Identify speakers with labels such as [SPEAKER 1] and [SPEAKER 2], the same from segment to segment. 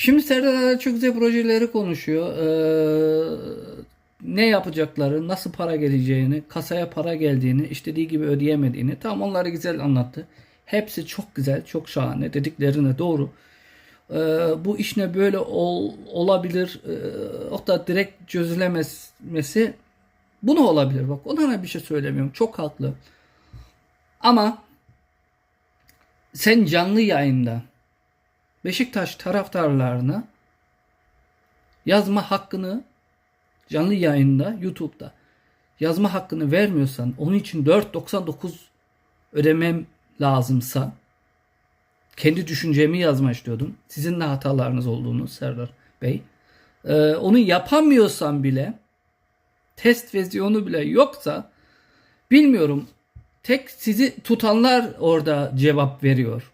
[SPEAKER 1] Şimdi Serdar Adalı çok güzel projeleri konuşuyor. Ee, ne yapacakları, nasıl para geleceğini, kasaya para geldiğini, istediği gibi ödeyemediğini. Tam onları güzel anlattı. Hepsi çok güzel, çok şahane. Dediklerine doğru. Ee, bu iş ne böyle ol, olabilir. Ee, da direkt çözülemesi bunu olabilir. Bak ona bir şey söylemiyorum. Çok haklı. Ama sen canlı yayında Beşiktaş taraftarlarına yazma hakkını canlı yayında YouTube'da yazma hakkını vermiyorsan onun için 4.99 ödemem lazımsa kendi düşüncemi yazma istiyordum. Sizin de hatalarınız olduğunu Serdar Bey. Ee, onu yapamıyorsan bile test versiyonu bile yoksa bilmiyorum tek sizi tutanlar orada cevap veriyor.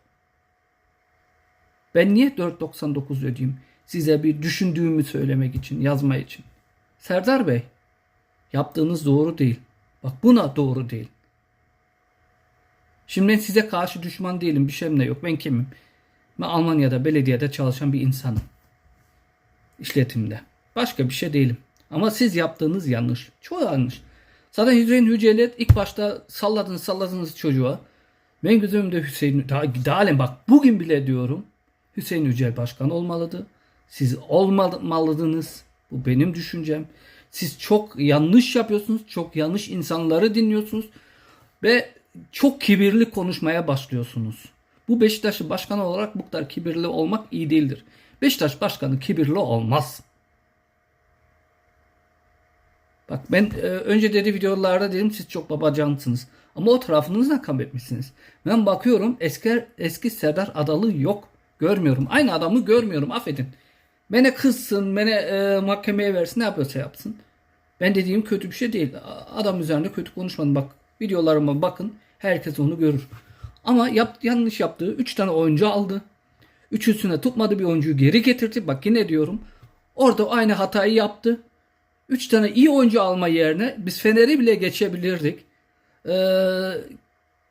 [SPEAKER 1] Ben niye 4.99 ödeyeyim? Size bir düşündüğümü söylemek için, yazma için. Serdar Bey, yaptığınız doğru değil. Bak buna doğru değil. Şimdi ben size karşı düşman değilim. Bir şeyim de yok. Ben kimim? Ben Almanya'da belediyede çalışan bir insanım. İşletimde. Başka bir şey değilim. Ama siz yaptığınız yanlış. Çok yanlış. Zaten Hüseyin Yücelet ilk başta salladınız salladınız çocuğa. Ben gözümde Hüseyin daha, daha bak bugün bile diyorum Hüseyin Yücel Başkan olmalıdı. Siz olmalısınız. Bu benim düşüncem. Siz çok yanlış yapıyorsunuz. Çok yanlış insanları dinliyorsunuz. Ve çok kibirli konuşmaya başlıyorsunuz. Bu Beşiktaş'ın başkanı olarak bu kadar kibirli olmak iyi değildir. Beşiktaş başkanı kibirli olmaz. Bak ben e, önce dedi videolarda dedim siz çok babacansınız. Ama o tarafınızdan kaybetmişsiniz. Ben bakıyorum eski eski Serdar Adalı yok. Görmüyorum. Aynı adamı görmüyorum. Affedin. Beni kızsın, beni e, mahkemeye versin, ne yapıyorsa yapsın. Ben dediğim kötü bir şey değil. Adam üzerinde kötü konuşmadım. Bak videolarıma bakın. Herkes onu görür. Ama yap, yanlış yaptığı 3 tane oyuncu aldı. Üçüsüne tutmadı bir oyuncuyu geri getirdi. Bak yine diyorum. Orada aynı hatayı yaptı. 3 tane iyi oyuncu alma yerine biz Fener'i bile geçebilirdik. Ee,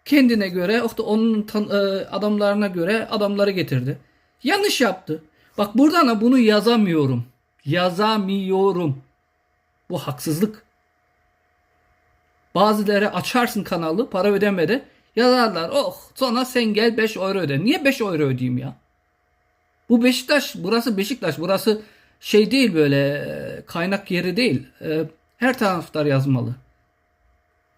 [SPEAKER 1] kendine göre da onun e, adamlarına göre adamları getirdi. Yanlış yaptı. Bak buradan da bunu yazamıyorum. Yazamıyorum. Bu haksızlık. Bazıları açarsın kanalı para ödemedi. Yazarlar oh sonra sen gel 5 euro öde. Niye 5 euro ödeyeyim ya? Bu Beşiktaş burası Beşiktaş burası şey değil böyle e, kaynak yeri değil. E, Her taraftar yazmalı.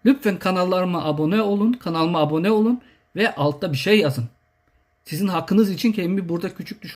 [SPEAKER 1] Lütfen kanallarıma abone olun, kanalıma abone olun ve altta bir şey yazın. Sizin hakkınız için kendimi burada küçük düş